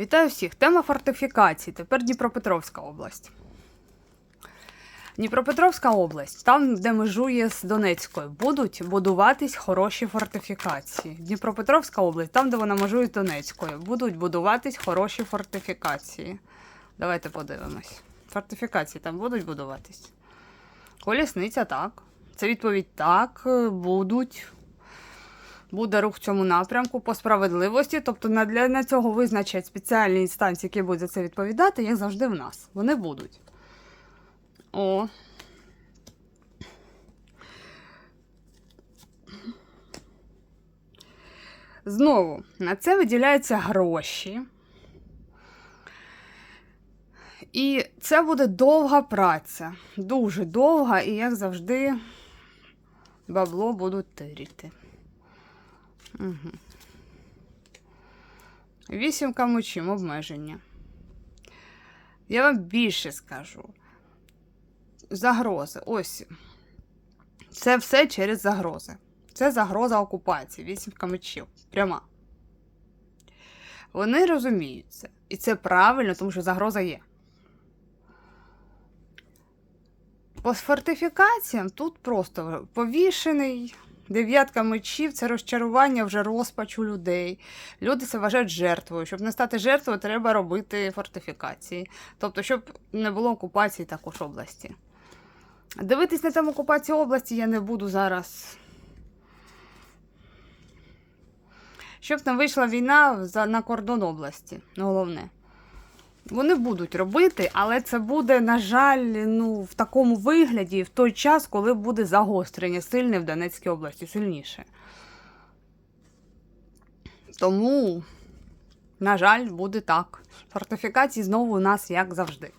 Вітаю всіх! Тема фортифікацій. Тепер Дніпропетровська область. Дніпропетровська область, там, де межує з Донецькою, будуть будуватись хороші фортифікації. Дніпропетровська область, там, де вона межує з Донецькою, будуть будуватись хороші фортифікації. Давайте подивимось. Фортифікації там будуть будуватись. Колісниця так. Це відповідь так, будуть. Буде рух в цьому напрямку по справедливості. Тобто для на цього визначать спеціальні інстанції, які будуть за це відповідати, як завжди в нас. Вони будуть. О. Знову, на це виділяються гроші. І це буде довга праця. Дуже довга, і, як завжди, бабло будуть тирити. Вісімка мочим обмеження. Я вам більше скажу. Загрози. Ось. Це все через загрози. Це загроза окупації, вісімка мечів. Пряма. Вони розуміють це. І це правильно, тому що загроза є. По фортифікаціям тут просто повішений. Дев'ятка мечів це розчарування вже розпач у людей. Люди це вважають жертвою. Щоб не стати жертвою, треба робити фортифікації. Тобто, щоб не було окупації також області. Дивитись на тему окупації області я не буду зараз. Щоб не вийшла війна на кордон області, головне. Вони будуть робити, але це буде, на жаль, ну, в такому вигляді в той час, коли буде загострення сильне в Донецькій області, сильніше. Тому, на жаль, буде так. Фортифікації знову у нас як завжди.